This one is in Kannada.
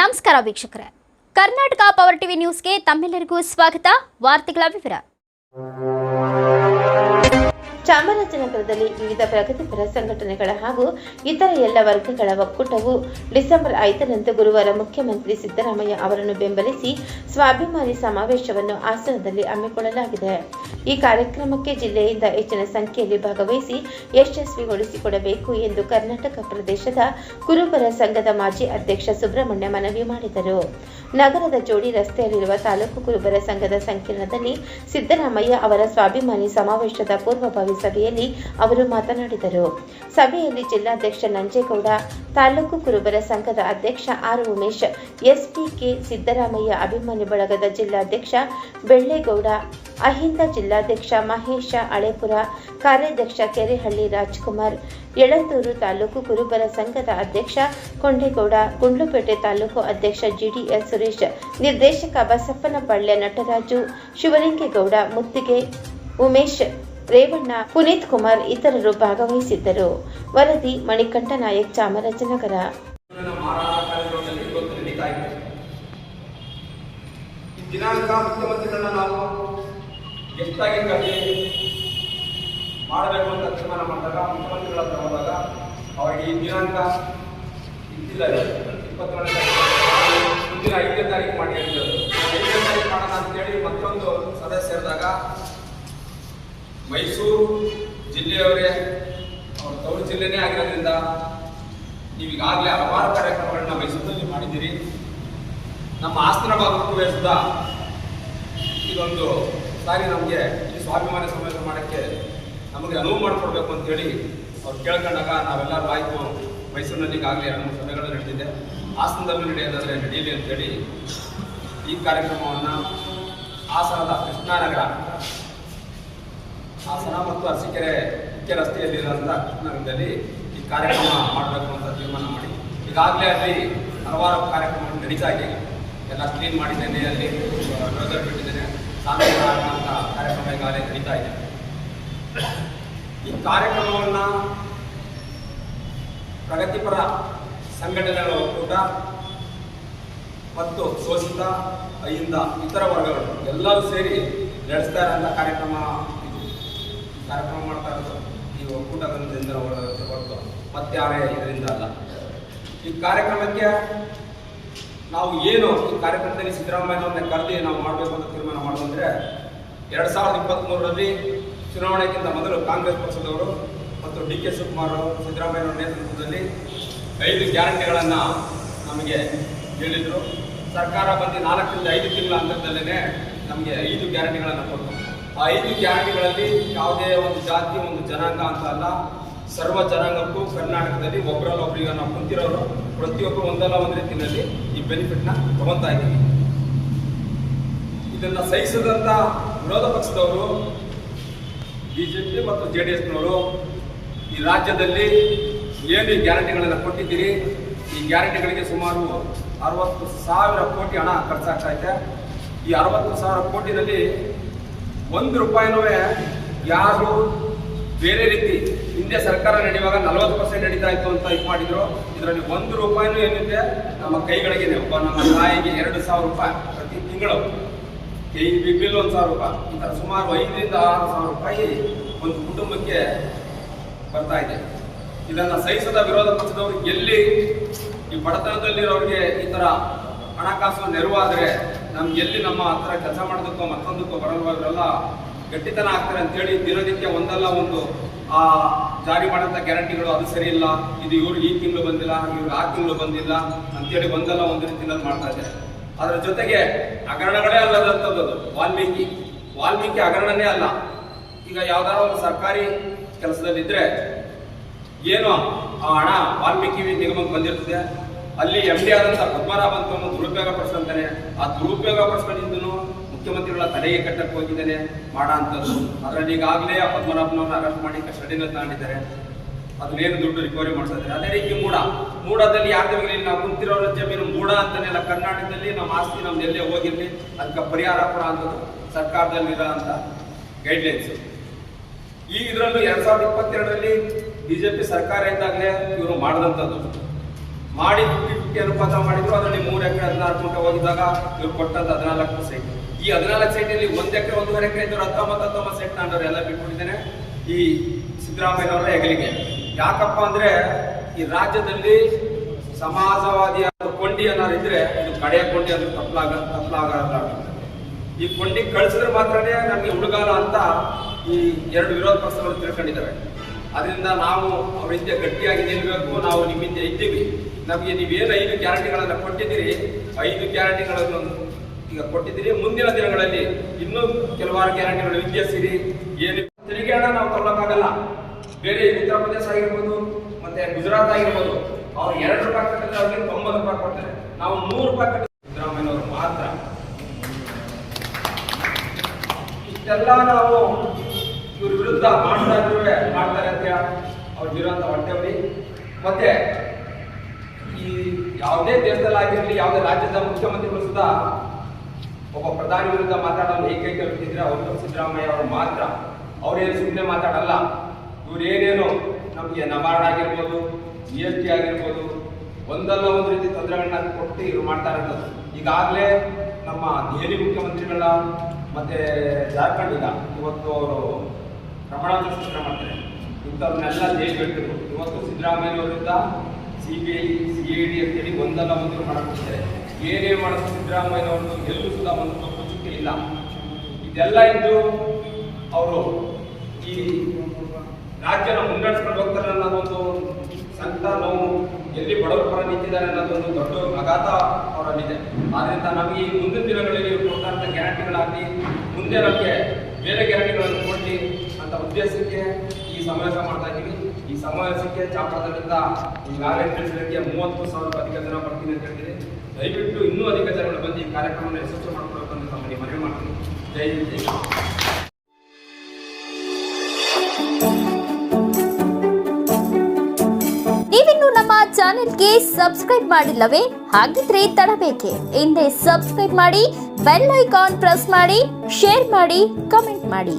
ನಮಸ್ಕಾರ ವೀಕ್ಷಕರೇ. ಕರ್ನಾಟಕ ಪವರ್ ಟಿವಿ ನ್ಯೂಸ್ಗೆ ತಮ್ಮೆಲ್ಲರಿಗೂ ಸ್ವಾಗತ. ವಾರ್ತೆಗಳ ವಿವರ. ಚಾಮರಾಜನಗರದಲ್ಲಿ ವಿವಿಧ ಪ್ರಗತಿಪರ ಸಂಘಟನೆಗಳ ಹಾಗೂ ಇತರ ಎಲ್ಲ ವರ್ಗಗಳ ಒಕ್ಕೂಟವು ಡಿಸೆಂಬರ್ ಐದರಂದು ಗುರುವಾರ ಮುಖ್ಯಮಂತ್ರಿ ಸಿದ್ದರಾಮಯ್ಯ ಅವರನ್ನು ಬೆಂಬಲಿಸಿ ಸ್ವಾಭಿಮಾನಿ ಸಮಾವೇಶವನ್ನು ಹಾಸನದಲ್ಲಿ ಹಮ್ಮಿಕೊಳ್ಳಲಾಗಿದೆ. ಈ ಕಾರ್ಯಕ್ರಮಕ್ಕೆ ಜಿಲ್ಲೆಯಿಂದ ಹೆಚ್ಚಿನ ಸಂಖ್ಯೆಯಲ್ಲಿ ಭಾಗವಹಿಸಿ ಯಶಸ್ವಿಗೊಳಿಸಿಕೊಡಬೇಕು ಎಂದು ಕರ್ನಾಟಕ ಪ್ರದೇಶದ ಕುರುಬರ ಸಂಘದ ಮಾಜಿ ಅಧ್ಯಕ್ಷ ಸುಬ್ರಹ್ಮಣ್ಯ ಮನವಿ ಮಾಡಿದರು. ನಗರದ ಜೋಡಿ ರಸ್ತೆಯಲ್ಲಿರುವ ತಾಲೂಕು ಕುರುಬರ ಸಂಘದ ಸಂಕೀರ್ಣದಲ್ಲಿ ಸಿದ್ದರಾಮಯ್ಯ ಅವರ ಸ್ವಾಭಿಮಾನಿ ಸಮಾವೇಶದ ಪೂರ್ವಭಾವಿ ಸಭೆಯಲ್ಲಿ ಅವರು ಮಾತನಾಡಿದರು. ಸಭೆಯಲ್ಲಿ ಜಿಲ್ಲಾಧ್ಯಕ್ಷ ನಂಜೇಗೌಡ, ತಾಲೂಕು ಕುರುಬರ ಸಂಘದ ಅಧ್ಯಕ್ಷ ಆರ್ ಉಮೇಶ್ ಎಸ್ಪಿಕೆ ಸಿದ್ದರಾಮಯ್ಯ ಅಭಿಮಾನಿ ಬಳಗದ ಜಿಲ್ಲಾಧ್ಯಕ್ಷ ಬೆಳ್ಳೇಗೌಡ ಅಹಿಂದ ಜಿಲ್ಲಾಧ್ಯಕ್ಷ ಮಹೇಶ ಅಳೆಪುರ, ಕಾರ್ಯಾಧ್ಯಕ್ಷ ಕೆರೆಹಳ್ಳಿ ರಾಜ್ಕುಮಾರ್, ಯಳಂದೂರು ತಾಲೂಕು ಕುರುಬರ ಸಂಘದ ಅಧ್ಯಕ್ಷ ಕೊಂಡೇಗೌಡ, ಗುಂಡ್ಲುಪೇಟೆ ತಾಲೂಕು ಅಧ್ಯಕ್ಷ ಜಿಡಿಎಸ್ ಸುರೇಶ್, ನಿರ್ದೇಶಕ ಬಸಪ್ಪನಪಾಳ್ಯ ನಟರಾಜು, ಶಿವಲಿಂಗೇಗೌಡ, ಮುತ್ತಿಗೆ ಉಮೇಶ್, ರೇವಣ್ಣ, ಪುನೀತ್ ಕುಮಾರ್ ಇತರರು ಭಾಗವಹಿಸಿದ್ದರು. ವರದಿ ಮಣಿಕಂಠ ನಾಯಕ್, ಚಾಮರಾಜನಗರ. ದಿನಾಂಕ ಮುಖ್ಯಮಂತ್ರಿಗಳನ್ನ ನಾವು ಎಷ್ಟಾಗಿ ಕರೆದಿ ಮಾಡಬೇಕು ಅಂತ ತೀರ್ಮಾನ ಮಾಡಿದಾಗ, ಮುಖ್ಯಮಂತ್ರಿಗಳ ಹತ್ರ ಹೋದಾಗ ಅವರಿಗೆ ಈ ದಿನಾಂಕ ಇದ್ದಿಲ್ಲ ಇಪ್ಪತ್ತೇಳನೇ ಮುಂದಿನ ಐದನೇ ತಾರೀಕು ಮಾಡಿ ಹೇಳಿದ್ರು. ಐದನೇ ತಾರೀಕು ಮಾಡೋಣ ಅಂತೇಳಿ ಮತ್ತೊಂದು ಸಭೆ ಮೈಸೂರು ಜಿಲ್ಲೆಯವರೇ, ಅವ್ರ ತವರು ಜಿಲ್ಲೆನೇ ಆಗಿರೋದ್ರಿಂದ ನೀವೀಗಾಗಲೇ ಹಲವಾರು ಕಾರ್ಯಕ್ರಮಗಳನ್ನ ಮೈಸೂರಿನಲ್ಲಿ ಮಾಡಿದ್ದೀರಿ. ನಮ್ಮ ಆಸ್ತನ ಭಾಗಕ್ಕೂ ಸುಧಾ ಇದೊಂದು ಸಾರಿ ನಮಗೆ ಈ ಸ್ವಾಭಿಮಾನ ಸಮಾವೇಶ ಮಾಡೋಕ್ಕೆ ನಮಗೆ ಅನುವು ಮಾಡಿಕೊಡ್ಬೇಕು ಅಂತೇಳಿ ಅವ್ರು ಕೇಳ್ಕೊಂಡಾಗ ನಾವೆಲ್ಲರೂ ಆಯಿತು ಮೈಸೂರಿನಲ್ಲಿ ಈಗಾಗಲೇ ಎರಡು ಮೂರು ಸಭೆಗಳು ನಡೆದಿದೆ. ಹಾಸನದಲ್ಲಿ ನಡೆಯೋದಾದರೆ ನಡೀಲಿ ಅಂತೇಳಿ ಈ ಕಾರ್ಯಕ್ರಮವನ್ನು ಹಾಸನದ ಕೃಷ್ಣಾನಗರ, ಹಾಸನ ಮತ್ತು ಅರಸೀಕೆರೆ ಮುಖ್ಯ ರಸ್ತೆಯಲ್ಲಿರುವಂಥ ಕೃಷ್ಣನಗರದಲ್ಲಿ ಈ ಕಾರ್ಯಕ್ರಮ ಮಾಡಬೇಕು ಅಂತ ತೀರ್ಮಾನ ಮಾಡಿ. ಈಗಾಗಲೇ ಅಲ್ಲಿ ಹಲವಾರು ಕಾರ್ಯಕ್ರಮಗಳು ನಡೀತಾ ಇದೆ. ಎಲ್ಲ ಕ್ಲೀನ್ ಮಾಡಿದ್ದೇನೆ, ಅಲ್ಲಿ ಬಿಟ್ಟಿದ್ದೇನೆ. ಸಾಂಸ್ಕೃತಿಕ ಅಂತ ಕಾರ್ಯಕ್ರಮ ಈಗಾಗಲೇ ನಡೀತಾ ಇದೆ. ಈ ಕಾರ್ಯಕ್ರಮವನ್ನು ಪ್ರಗತಿಪರ ಸಂಘಟನೆಗಳ ಒಕ್ಕೂಟ ಮತ್ತು ಶೋಷಿತ ಅಹಿಂದ ಇತರ ವರ್ಗಗಳು ಎಲ್ಲರೂ ಸೇರಿ ನಡೆಸ್ತಾ ಇರೋಂಥ ಕಾರ್ಯಕ್ರಮ ಇದು. ಕಾರ್ಯಕ್ರಮ ಮಾಡ್ತಾ ಇರೋದು ಈ ಒಕ್ಕೂಟದಿಂದ ಹೊರತು ಮತ್ತೆ ಯಾರೇ ಇದರಿಂದ ಅಲ್ಲ. ಈ ಕಾರ್ಯಕ್ರಮಕ್ಕೆ ನಾವು ಏನು ಈ ಕಾರ್ಯಕ್ರಮದಲ್ಲಿ ಸಿದ್ದರಾಮಯ್ಯನವ್ರನ್ನ ಕರೆದಿ ನಾವು ಮಾಡಬೇಕು ಅಂತ ತೀರ್ಮಾನ ಮಾಡೋದಂದ್ರೆ ಎರಡು ಸಾವಿರದ ಇಪ್ಪತ್ತ್ಮೂರರಲ್ಲಿ ಚುನಾವಣೆಗಿಂತ ಮೊದಲು ಕಾಂಗ್ರೆಸ್ ಪಕ್ಷದವರು ಮತ್ತು ಡಿ ಕೆ ಶಿವಕುಮಾರ್ ಅವರು ಸಿದ್ದರಾಮಯ್ಯವ್ರ ನೇತೃತ್ವದಲ್ಲಿ ಐದು ಗ್ಯಾರಂಟಿಗಳನ್ನು ನಮಗೆ ಹೇಳಿದರು. ಸರ್ಕಾರ ಬಂದು ನಾಲ್ಕರಿಂದ ಐದು ತಿಂಗಳ ಅಂತರದಲ್ಲೇ ನಮಗೆ ಐದು ಗ್ಯಾರಂಟಿಗಳನ್ನು ಕೊಟ್ಟರು. ಆ ಐದು ಗ್ಯಾರಂಟಿಗಳಲ್ಲಿ ಯಾವುದೇ ಒಂದು ಜಾತಿ, ಒಂದು ಜನಾಂಗ ಅಂತ ಅಲ್ಲ ಸರ್ವ ಜನಾಂಗಕ್ಕೂ ಕರ್ನಾಟಕದಲ್ಲಿ ಒಬ್ಬರಲ್ಲ ಒಬ್ಬರಿಗೆ ನಾವು ಕುಂತಿರೋರು ಪ್ರತಿಯೊಬ್ಬರು ಒಂದಲ್ಲ ಒಂದು ರೀತಿಯಲ್ಲಿ ಈ ಬೆನಿಫಿಟ್ನ ತಗೊತಾ ಇದ್ದೀವಿ ಇದನ್ನ ಸಹಿಸದಂತ ವಿರೋಧ ಪಕ್ಷದವರು, ಬಿಜೆಪಿ ಮತ್ತು ಜೆ ಡಿ ಎಸ್ನವರು ಈ ರಾಜ್ಯದಲ್ಲಿ ಏನು ಗ್ಯಾರಂಟಿಗಳನ್ನು ಕೊಟ್ಟಿದ್ದೀರಿ? ಈ ಗ್ಯಾರಂಟಿಗಳಿಗೆ ಸುಮಾರು ಅರವತ್ತು ಸಾವಿರ ಕೋಟಿ ಹಣ ಖರ್ಚಾಗ್ತಾ ಇದೆ ಈ ಅರವತ್ತು ಸಾವಿರ ಕೋಟಿನಲ್ಲಿ ಒಂದು ರೂಪಾಯಿನೂ ಯಾರು ಬೇರೆ ರೀತಿ ಹಿಂದೆ ಸರ್ಕಾರ ನಡೆಯುವಾಗ ನಲವತ್ತು ಪರ್ಸೆಂಟ್ ನಡೀತಾ ಇತ್ತು ಅಂತ ಇದು ಮಾಡಿದ್ರು. ಇದರಲ್ಲಿ ಒಂದು ರೂಪಾಯಿನೂ ಏನಿದೆ, ನಮ್ಮ ಕೈಗಳಿಗೆ ಒಬ್ಬ ನಮ್ಮ ತಾಯಿಗೆ ಎರಡು ಸಾವಿರ ರೂಪಾಯಿ ಪ್ರತಿ ತಿಂಗಳು. ಕೈ ಬಿಲ್ ಒಂದು ಸಾವಿರ ರೂಪಾಯಿ. ಇಂಥ ಸುಮಾರು ಐದರಿಂದ ಆರು ಸಾವಿರ ರೂಪಾಯಿ ಒಂದು ಕುಟುಂಬಕ್ಕೆ ಬರ್ತಾ ಇದೆ. ಇದನ್ನು ಸಹಿಸದ ವಿರೋಧ ಪಕ್ಷದವರು ಎಲ್ಲಿ ಈ ಬಡತನದಲ್ಲಿರೋರಿಗೆ ಈ ಥರ ಹಣಕಾಸು ನೆರವಾದರೆ ನಮ್ಗೆ ಎಲ್ಲಿ ನಮ್ಮ ಹತ್ರ ಕೆಲಸ ಮಾಡೋದಕ್ಕೋ ಮತ್ತೊಂದಕ್ಕೋ ಬರಲ್ವಾದ್ರೆಲ್ಲ ಗಟ್ಟಿತನ ಆಗ್ತಾರೆ ಅಂತೇಳಿ ದಿನನಿತ್ಯ ಒಂದಲ್ಲ ಒಂದು ಆ ಜಾರಿ ಮಾಡೋಂಥ ಗ್ಯಾರಂಟಿಗಳು ಅದು ಸರಿ ಇಲ್ಲ, ಇದು ಇವ್ರಿಗೆ ಈ ತಿಂಗಳು ಬಂದಿಲ್ಲ ಇವ್ರಿಗೆ ಆ ತಿಂಗಳು ಬಂದಿಲ್ಲ ಅಂತೇಳಿ ಒಂದಲ್ಲ ಒಂದು ರೀತಿಯಲ್ಲಿ ಮಾಡ್ತಾ ಇದ್ದಾರೆ ಅದರ ಜೊತೆಗೆ ಹಗರಣಗಳೇ ಅಲ್ಲದಂಥದ್ದು ಅದು. ವಾಲ್ಮೀಕಿ ವಾಲ್ಮೀಕಿ ಹಗರಣನೇ ಅಲ್ಲ. ಈಗ ಯಾವ್ದಾರ ಒಂದು ಸರ್ಕಾರಿ ಕೆಲಸದಲ್ಲಿದ್ರೆ ಏನು, ಆ ಹಣ ವಾಲ್ಮೀಕಿ ನಿಗಮಕ್ಕೆ ಬಂದಿರ್ತದೆ. ಅಲ್ಲಿ ಎಂ ಡಿ ಆದಂತ ಪದ್ಮನಾಭ ಅಂತ ದುರುಪಯೋಗ ಪಡಿಸ್ಕೊಂತಾನೆ. ಆ ದುರುಪಯೋಗ ಪಡಿಸ್ಕೊಂಡಿದ್ದನು ಮುಖ್ಯಮಂತ್ರಿಗಳ ತಲೆಗೆ ಕಟ್ಟಕ್ಕೆ ಹೋಗಿದ್ದಾನೆ, ಮಾಡೋ ಅಂಥದ್ದು ಅದರಲ್ಲಿ ಈಗಾಗಲೇ ಆ ಪದ್ಮನಾಭನವ್ರನ್ನ ಅರೆಸ್ಟ್ ಮಾಡಿ ಕಸ್ಟಡಿನ ತಾಂಡಿದ್ದಾರೆ ಅದನ್ನೇನು ದುಡ್ಡು ರಿಕವರಿ ಮಾಡ್ತಾ ಇದ್ದಾರೆ. ಅದೇ ರೀತಿ ಮೂಡ. ಮೂಡದಲ್ಲಿ ಯಾರ್ದಾಗಲಿ ನಾವು ಕುಂತಿರೋರ ಜಮೀನು ಮೂಡ ಅಂತಾನೆಲ್ಲ ಕರ್ನಾಟಕದಲ್ಲಿ, ನಮ್ಮ ಆಸ್ತಿ ನಮ್ದು ಎಲ್ಲೇ ಹೋಗಿರಲಿ, ಅದಕ್ಕೆ ಪರಿಹಾರ ಕೂಡ ಅನ್ನೋದು ಸರ್ಕಾರದಲ್ಲಿರೋ ಅಂತ ಗೈಡ್ಲೈನ್ಸ್ ಈ ಇದರಲ್ಲೂ ಎರಡ್ ಸಾವಿರದ ಇಪ್ಪತ್ತೆರಡರಲ್ಲಿ ಬಿಜೆಪಿ ಸರ್ಕಾರ ಇದ್ದಾಗಲೇ ಇವರು ಮಾಡಿದಂಥದ್ದು. ಮಾಡಿ ಫಿಫ್ಟಿ ಅನುಪಾತ ಮಾಡಿದ್ರು, ಅದರಲ್ಲಿ ಮೂರು ಎಕರೆ ಹದಿನಾರು ಗುಂಟೆ ಹೋಗಿದ್ದಾಗ ಇವ್ರು ಕೊಟ್ಟಂತ ಹದಿನಾಲ್ಕು ಸೈಟ್ ಈ ಹದಿನಾಲ್ಕು ಸೈಟಲ್ಲಿ ಒಂದು ಎಕರೆ, ಒಂದೂವರೆ ಎಕರೆ ಇದ್ದವ್ರು ಹತ್ತೊಂಬತ್ತು ಹತ್ತೊಂಬತ್ತು ಸೈಟ್ ಎಲ್ಲ ಬಿಟ್ಬಿಟ್ಟಿದ್ದೇನೆ. ಈ ಸಿದ್ದರಾಮಯ್ಯನವರ ಹೆಗಲಿಗೆ ಯಾಕಪ್ಪ ಅಂದ್ರೆ ಈ ರಾಜ್ಯದಲ್ಲಿ ಸಮಾಜವಾದಿ ಕೊಂಡಿ ಅನ್ನೋರು ಇದ್ರೆ ಇದು ಕಡೆಯ ಕೊಂಡಿ ಅದು ತಪ್ಪಲಾಗ ತಪ್ಪಲಾಗ ಈ ಕೊಂಡಿ ಕಳಿಸಿದ್ರೆ ಮಾತ್ರನೇ ನಮಗೆ ಹುಡುಗಾಲ ಅಂತ ಈ ಎರಡು ವಿರೋಧ ಪಕ್ಷಗಳು ತಿಳ್ಕೊಂಡಿದ್ದಾರೆ. ಅದರಿಂದ ನಾವು ಅವ್ರ ಹಿಂದೆ ಗಟ್ಟಿಯಾಗಿ ನಿಲ್ಬೇಕು, ನಾವು ನಿಮ್ಮ ಹಿಂದೆ ಇದ್ದೀವಿ. ನಮಗೆ ನೀವೇನು ಐದು ಗ್ಯಾರಂಟಿಗಳನ್ನು ಕೊಟ್ಟಿದ್ದೀರಿ, ಐದು ಗ್ಯಾರಂಟಿಗಳನ್ನು ಈಗ ಕೊಟ್ಟಿದ್ದೀರಿ. ಮುಂದಿನ ದಿನಗಳಲ್ಲಿ ಇನ್ನೂ ಕೆಲವಾರು ಗ್ಯಾರಂಟಿಗಳು ವಿದ್ಯಾಸಿರಿ ಏನು ತೆರಿಗೆ ಹಣ ನಾವು ತಗೊಳಕ್ಕಾಗಲ್ಲ ಬೇರೆ ಉತ್ತರ ಪ್ರದೇಶ ಆಗಿರ್ಬೋದು, ಮತ್ತೆ ಗುಜರಾತ್ ಆಗಿರ್ಬೋದು, ಅವ್ರು ಎರಡು ರೂಪಾಯಿ ಕಟ್ಟಿದ್ರೆ ಅವ್ರಿಗೆ ತೊಂಬತ್ತು ರೂಪಾಯಿ ಕೊಡ್ತಾರೆ. ನಾವು ನೂರು ರೂಪಾಯಿ ಕಟ್ಟಿದ್ರೆ ಸಿದ್ದರಾಮಯ್ಯನವರು ಮಾತ್ರ. ಇಷ್ಟೆಲ್ಲ ನಾವು ಇವ್ರ ವಿರುದ್ಧ ಮಾಡ್ತಾ ಇದ್ರೆ ಮಾಡ್ತಾರೆ ಅಂತ ಅವ್ರಿಗಿರುವಂತ ಹೊಟ್ಟೆವರಿ ಮತ್ತೆ ಈ ಯಾವುದೇ ದೇಶದಲ್ಲಿ ಆಗಿರಲಿ, ಯಾವುದೇ ರಾಜ್ಯದ ಮುಖ್ಯಮಂತ್ರಿಗಳು ಸುಧಾ ಒಬ್ಬ ಪ್ರಧಾನಿ ವಿರುದ್ಧ ಮಾತಾಡೋದು ಏಕೈಕ ವ್ಯಕ್ತಿ ಇದ್ರೆ ಅವರು ಸಿದ್ದರಾಮಯ್ಯ ಅವರು ಮಾತ್ರ. ಅವ್ರೇನು ಸುಮ್ಮನೆ ಮಾತಾಡಲ್ಲ. ಇವ್ರು ಏನೇನು ನಮಗೆ ನಬಾರ್ಡ್ ಆಗಿರ್ಬೋದು, ಜಿ ಎಸ್ ಟಿ ಆಗಿರ್ಬೋದು, ಒಂದಲ್ಲ ಒಂದು ರೀತಿ ತೊಂದರೆಗಳನ್ನ ಕೊಟ್ಟು ಇವ್ರು ಮಾಡ್ತಾ ಇರೋದು. ಈಗಾಗಲೇ ನಮ್ಮ ದೆಹಲಿ ಮುಖ್ಯಮಂತ್ರಿಗಳ ಮತ್ತೆ ಜಾರ್ಖಂಡ್ ಇವತ್ತು ಅವರು ಪ್ರಮಾಣ ಸ್ವೀಕಾರ ಮಾಡ್ತಾರೆ. ಇಂಥವ್ರನ್ನೆಲ್ಲ ಜೈಲಿಗಿಟ್ಟಿದ್ರು ಇವತ್ತು ಸಿದ್ದರಾಮಯ್ಯ ಅವರಿಂದ C B I C I D ಅಂತೇಳಿ ಒಂದಲ್ಲ ಒಂದು ಮಾಡಕ್ಕಿದ್ದಾರೆ ಏನೇ ಮಾಡಿದ್ರು ಸಿದ್ದರಾಮಯ್ಯನವ್ರದ್ದು ಎಲ್ಲೂ ಸುಧಾ ಒಂದು ತಪ್ಪು ಚುಕ್ಕೆ ಇಲ್ಲ ಇದೆಲ್ಲ ಇದ್ದು ಅವರು ಈ ರಾಜ್ಯನ ಮುನ್ನಡೆಸ್ಕೊಂಡು ಹೋಗ್ತಾರೆ ಅನ್ನೋದೊಂದು ಸಂತ ನೋವು ಎಲ್ಲಿ ಬಡವರು ಪರ ನಿಂತಿದ್ದಾರೆ ಅನ್ನೋದೊಂದು ದೊಡ್ಡ ಆಘಾತ ಅವರಲ್ಲಿದೆ. ಆದ್ದರಿಂದ ನಮಗೆ ಈ ಮುಂದಿನ ದಿನಗಳಲ್ಲಿ ಕೊಟ್ಟಂತ ಗ್ಯಾರಂಟಿಗಳಾಗಲಿ, ಮುಂದೆ ನಮಗೆ ಬೇರೆ ಗ್ಯಾರಂಟಿಗಳನ್ನು ಕೊಡಲಿ ಅಂತ ಉದ್ದೇಶಕ್ಕೆ ಈ ಸಮಾವೇಶ ಮಾಡ್ತಾ ಇದ್ದೀವಿ. ಸಮಾವೇಶಕ್ಕೆ ಚಾಮರಾಜನಗರದಿಂದ ಈಗಾಗಲೇ ಕಾರ್ಯಕ್ರಮಕ್ಕೆ ಮೂವತ್ತು ಸಾವಿರ ಅಧಿಕ ಜನ ಬರ್ತೀನಿ ಅಂತ ಹೇಳ್ತೀನಿ. ದಯವಿಟ್ಟು ಇನ್ನೂ ಅಧಿಕ ಜನಗಳು ಬಂದು ಈ ಕಾರ್ಯಕ್ರಮವನ್ನು ಯಶಸ್ವಿ ಮಾಡ್ಕೊಳ್ಬೇಕು ಅಂತ ತಮ್ಮಲ್ಲಿ ಮನವಿ ಮಾಡ್ತೀನಿ. ಜೈ ಜೈ. ನೀವಿನ್ನು ನಮ್ಮ ಚಾನೆಲ್ಗೆ ಸಬ್ಸ್ಕ್ರೈಬ್ ಮಾಡಿಲ್ಲವೇ? ಹಾಗಿದ್ರೆ ತಡಬೇಕೆ. ಹಿಂದೆ ಸಬ್ಸ್ಕ್ರೈಬ್ ಮಾಡಿ, ಬೆಲ್ ಐಕಾನ್ ಪ್ರೆಸ್ ಮಾಡಿ, ಶೇರ್ ಮಾಡಿ, ಕಮೆಂಟ್ ಮಾಡಿ.